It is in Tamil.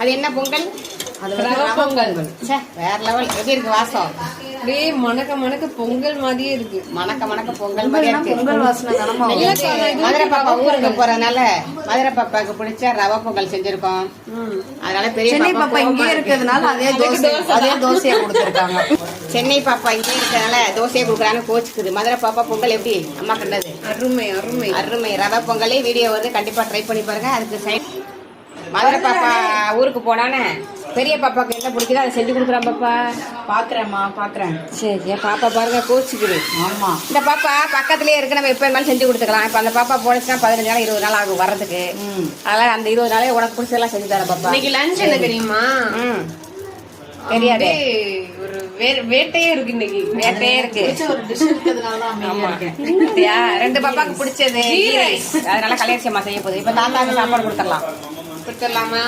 அது என்ன பொங்கல்? அது வந்து ரவை ரவை பொங்கல். வேற லெவல் எப்படி இருக்கு வாசம்? அப்படியே மணக்க மணக்க பொங்கல் மாதிரியே இருக்கு. மணக்க மணக்க பொங்கல் மாதிரி பொங்கல்னா இருக்கு. பொங்கல் வாசனை தானமா இல்ல, வரும். சொன்ன இது மதுரை பாப்பா ஊருக்கு. போறதுனால மதுரை பாப்பாவுக்கு பிடிச்ச ரவை பொங்கல் செஞ்சிருக்கோம். ம். அதனால பெரிய சென்னை பாப்பா இங்கே. இருக்கிறதுனால அதே தோசை தோசையா கொடுத்துருக்காங்க. சென்னை பாப்பா இங்கே இருக்கிறதுனால தோசையை கொடுக்குறான்னு கோச்சுக்குது. மதுரை பாப்பா பொங்கல் எப்படி? அம்மா கண்டது. அருமை அருமை. அருமை. ரவை பொங்கலே வீடியோ வருது. கண்டிப்பா ட்ரை பண்ணி பாருங்க. அதுக்கு சைட் மதுரை பாப்பா ஊருக்கு போனானே. பெரிய பாப்பாக்கு என்ன பிடிக்குதோ அதை செஞ்சு கொடுக்குறான் பாப்பா. பாக்குறேம்மா பாக்குறேன். சரி என் பாப்பா பாருங்க கோச்சுக்குது. ஆமா. இந்த பாப்பா பக்கத்துலயே இருக்கு நம்ம எப்ப வேணாலும் செஞ்சு கொடுத்துக்கலாம். இப்ப அந்த பாப்பா போனச்சுன்னா பதினஞ்சு நாள் இருபது நாள் ஆகும் வர்றதுக்கு. அதனால அந்த இருபது நாளே உனக்கு பிடிச்சதெல்லாம் செஞ்சு தரேன் பாப்பா. இன்னைக்கு லஞ்ச் என்ன தெரியுமா? ம். தெரியாதே. ஒரு வே- வேட்டையே இருக்கு இன்னைக்கு. வேட்டையே இருக்கு? ரெண்டு பாப்பாக்கு பிடிச்சது. அதனால கல்யாணம் செய்ய போகுது. இப்ப தாத்தாக்கு சாப்பாடு கொடுத்துடலாம். கொடுத்துடலாமா?